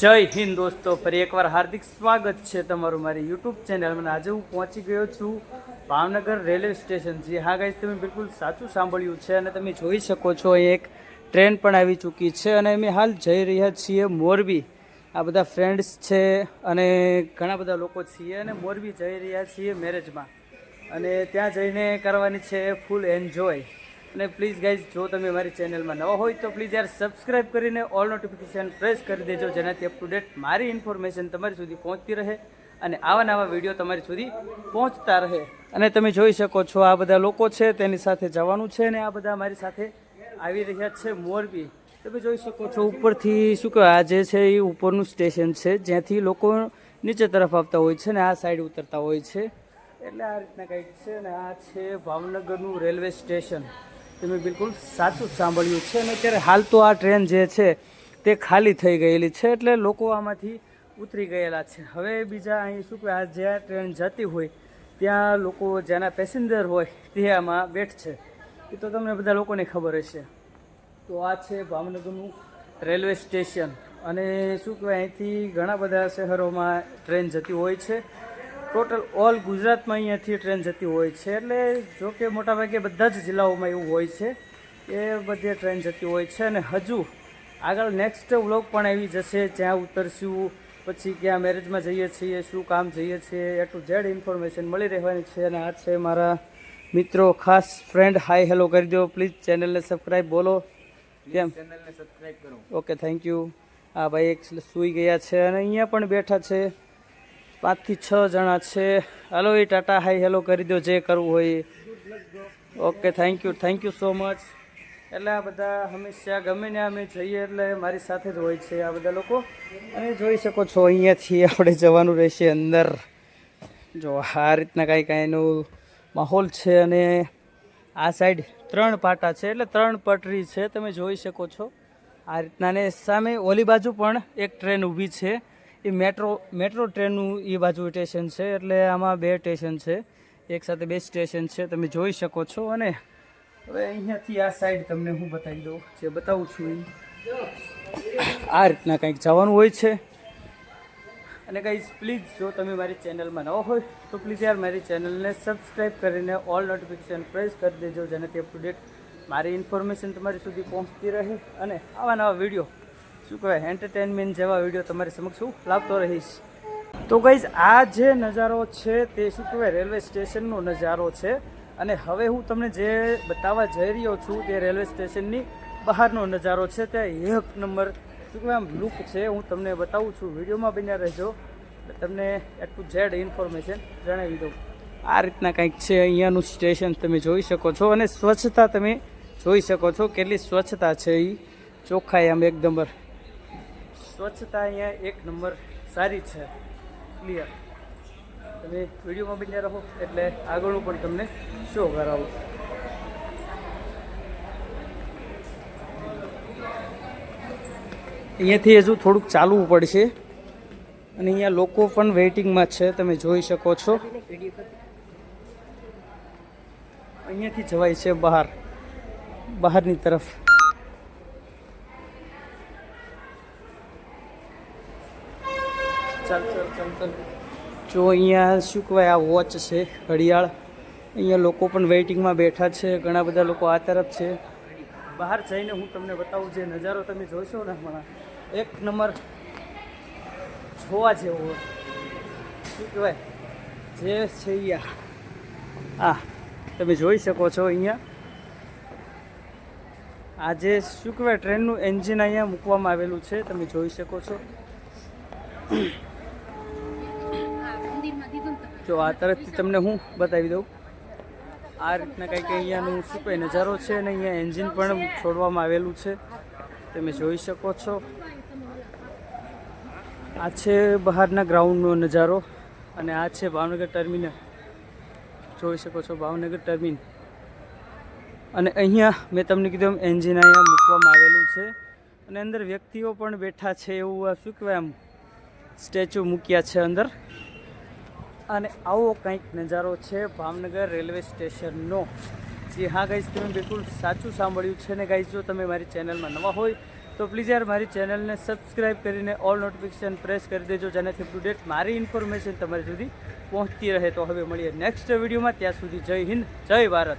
જય હિન્દ દોસ્તો, ફરી એકવાર હાર્દિક સ્વાગત છે તમારું મારી યુટ્યુબ ચેનલમાં આજે હું પહોંચી ગયો છું ભાવનગર રેલવે સ્ટેશન. જે હા ગાઈઝ તમે બિલકુલ સાચું સાંભળ્યું છે અને તમે જોઈ શકો છો, અહીં એક ટ્રેન પણ આવી ચૂકી છે અને અમે હાલ જઈ રહ્યા છીએ મોરબી. આ બધા ફ્રેન્ડ્સ છે અને ઘણા બધા લોકો છીએ અને મોરબી જઈ રહ્યા છીએ મેરેજમાં અને ત્યાં જઈને કરવાની છે ફૂલ એન્જોય અને પ્લીઝ ગાઈઝ જો તમે મારી ચેનલમાં નવા હોય તો પ્લીઝ યાર સબસ્ક્રાઈબ કરીને ઓલ નોટિફિકેશન પ્રેસ કરી દેજો, જેનાથી અપ ટુ ડેટ મારી ઇન્ફોર્મેશન તમારી સુધી પહોંચતી રહે અને આવા નવા વીડિયો તમારી સુધી પહોંચતા રહે. અને તમે જોઈ શકો છો આ બધા લોકો છે, તેની સાથે જવાનું છે અને આ બધા મારી સાથે આવી રહ્યા છે મોરબી. તમે જોઈ શકો છો ઉપરથી શું કહેવાય, આ જે છે એ ઉપરનું સ્ટેશન છે, જ્યાંથી લોકો નીચે તરફ આવતા હોય છે ને આ સાઈડ ઉતરતા હોય છે. એટલે આ રીતના કંઈક છે ને આ છે ભાવનગરનું રેલવે સ્ટેશન તમે બિલકુલ સાચું જ સાંભળ્યું છે અને અત્યારે હાલ તો આ ટ્રેન જે છે તે ખાલી થઈ ગયેલી છે એટલે લોકો આમાંથી ઉતરી ગયેલા છે. હવે બીજા અહીં શું કે આ જ્યાં ટ્રેન જતી હોય, ત્યાં લોકો જેના પેસેન્જર હોય તે આમાં બેઠ છે. એ તો તમને બધા લોકોને ખબર હશે. તો આ છે ભાવનગરનું રેલવે સ્ટેશન અને શું કહેવાય અહીંથી ઘણા બધા શહેરોમાં ટ્રેન જતી હોય છે. ટોટલ ઓલ ગુજરાતમાં અહીંયાથી ટ્રેન જતી હોય છે. એટલે જો કે મોટાભાગે બધા જ જિલ્લાઓમાં એવું હોય છે એ બધે ટ્રેન જતી હોય છે. અને હજુ આગળ નેક્સ્ટ વ્લોગ પણ આવી જશે. જ્યાં ઉતરશું પછી ક્યાં મેરેજમાં જઈએ છીએ શું કામ જઈએ છીએ એ ટુ ઝેડ ઇન્ફોર્મેશન મળી રહેવાની છે. અને આ છે મારા મિત્રો ખાસ ફ્રેન્ડ હાય હેલો કરી દો. પ્લીઝ ચેનલને સબસ્ક્રાઈબ બોલો. કેમ? ચેનલને સબસ્ક્રાઈબ કરો. ઓકે થેન્ક યુ હા ભાઈ એક સૂઈ ગયા છે અને અહીંયા પણ બેઠા છે. પાંચથી છ જણા છે. હલો એ ટાટા હાઈ હેલો કરી દો જે કરવું હોય okay thank you thank you so much એટલે આ બધા હંમેશા ગમે ને અમે જઈએ એટલે મારી સાથે જ હોય છે આ બધા લોકો. અને જોઈ શકો છો, અહીંયાથી આપણે જવાનું રહેશે અંદર. જો, આ રીતના કાંઈ કાંઈ એનું માહોલ છે અને આ સાઈડ ત્રણ પાટા છે. એટલે ત્રણ પટરી છે. તમે જોઈ શકો છો. આ રીતના ને સામે ઓલી બાજુ પણ એક ટ્રેન ઊભી છે. એ મેટ્રો મેટ્રો ટ્રેનનું એ બાજુ સ્ટેશન છે, એટલે આમાં બે સ્ટેશન છે. એક સાથે બે સ્ટેશન છે, તમે જોઈ શકો છો. અને હવે અહીંયાથી આ સાઈડ તમને હું બતાવી દઉં, જે બતાવું છું એ. આ રીતના કંઈક જવાનું હોય છે. અને ગાઈઝ પ્લીઝ જો તમે મારી ચેનલમાં ન હોય, તો પ્લીઝ યાર મારી ચેનલને સબસ્ક્રાઈબ કરીને ઓલ નોટિફિકેશન પ્રેસ કરી દેજો, જેનાથી અપ ટુ ડેટ મારી ઇન્ફોર્મેશન તમારી સુધી પહોંચતી રહે. અને આવા નવા વીડિયો શું કહેવાય એન્ટરટેનમેન્ટ જેવા વીડિયો તમારી સમક્ષ હું લાવતો રહીશ. તો ગઈઝ આ જે નજારો છે તે શું કહેવાય રેલવે સ્ટેશનનો નજારો છે. અને હવે હું તમને જે બતાવવા જઈ રહ્યો છું તે રેલવે સ્ટેશનની બહારનો નજારો છે. તે એક નંબર શું કહેવાય, આમ લુક છે. હું તમને બતાવું છું. વિડીયોમાં બન્યા રહેજો. તમને એ ટુ ઝેડ ઇન્ફોર્મેશન જણાવી દઉં. આ રીતના કંઈક છે અહીંયાનું સ્ટેશન તમે જોઈ શકો છો અને સ્વચ્છતા તમે જોઈ શકો છો. કેટલી સ્વચ્છતા છે એ ચોખ્ખાઈ આમ એક નંબર સ્વચ્છતા અહીંયા એક નંબર સારી છે. ક્લિયર તમે વિડીયોમાં બન્યા રહો એટલે આગળનું પણ તમને શો કરાવો. અહીંયાથી હજુ થોડુંક ચાલવું પડશે. અને અહીંયા લોકો પણ વેઇટિંગમાં છે, તમે જોઈ શકો છો. અહીંયાથી જવાય છે બહાર. બહારની તરફ. ચાલ ચાલ ચાલ ચાલ. જો અહીંયા શું કહેવાય, આ વોચ છે, ઘડિયાળ. અહીંયા લોકો પણ વેઇટિંગમાં બેઠા છે, ઘણા બધા લોકો આ તરફ છે. બહાર જઈને હું તમને બતાવું જે નજારો તમે જોશો ને હમણાં. એક નંબર જોવા જેવો શું કહેવાય? જે છે અહીંયા આ. તમે જોઈ શકો છો અહીંયા. આજે શું કહેવાય, ટ્રેનનું એન્જિન અહીંયા મૂકવામાં આવેલું છે, તમે જોઈ શકો છો. જો આ તરફથી તમને હું બતાવી દઉં. આ રીતના કંઈક અહીંયાનું શું કંઈ નજારો છે અને અહીંયા એન્જિન પણ છોડવામાં આવેલું છે. તમે જોઈ શકો છો. આ છે બહારના ગ્રાઉન્ડનો નજારો અને આ છે ભાવનગર ટર્મિનલ. જોઈ શકો છો ભાવનગર ટર્મિન અને અહીંયા મેં તમને કીધું એમ એન્જિન અહીંયા મૂકવામાં આવેલું છે. અને અંદર વ્યક્તિઓ પણ બેઠા છે એવું શું કહેવાય આમ? સ્ટેચ્યુ મૂક્યા છે અંદર. અને આવો કંઈક નજારો છે ભાવનગર રેલવે સ્ટેશનનો. જે હા ગાઈઝ તમે બિલકુલ સાચું સાંભળ્યું છે ને ગાઈઝ જો તમે મારી ચેનલમાં નવા હોય, તો પ્લીઝ યાર મારી ચેનલને સબસ્ક્રાઈબ કરીને ઓલ નોટિફિકેશન પ્રેસ કરી દેજો, જેનાથી અપ મારી ઇન્ફોર્મેશન તમારી સુધી પહોંચતી રહે. તો હવે મળીએ નેક્સ્ટ વિડીયોમાં ત્યાં સુધી જય હિન્દ, જય ભારત.